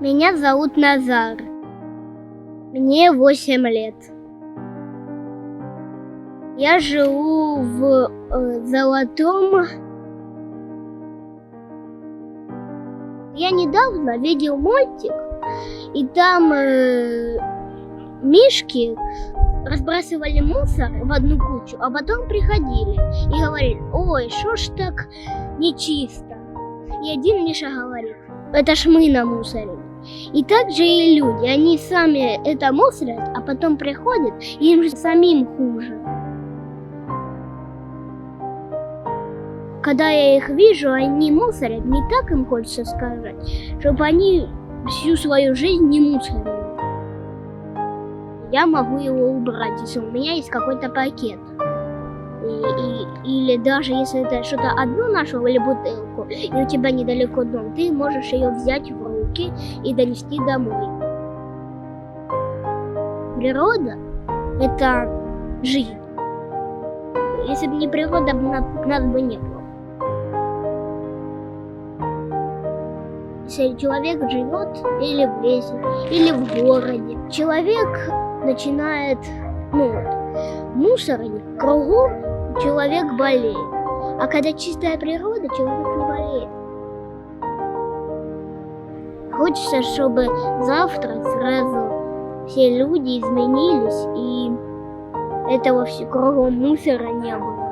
Меня зовут Назар. Мне 8 лет. Я живу в э, Золотом. Я недавно видел мультик, и там э, мишки разбрасывали мусор в одну кучу, а потом приходили и говорили, ой, что ж так нечисто. И один Миша говорит, это ж мы намусорили. И так же и люди, они сами это мусорят, а потом приходят, и им же самим хуже. Когда я их вижу, они мусорят, не так им хочется сказать, чтобы они всю свою жизнь не мусорили. Я могу его убрать, если у меня есть какой-то пакет. И- или даже если это что-то одно нашел или бутылку, и у тебя недалеко дом, ты можешь ее взять в руки и донести домой. Природа – это жизнь. Если бы не природа, нас бы не было. Если человек живет или в лесе, или в городе, человек начинает, ну мусорить, кругом человек болеет. А когда чистая природа, человек не болеет. Хочется, чтобы завтра сразу все люди изменились и этого все мусора не было.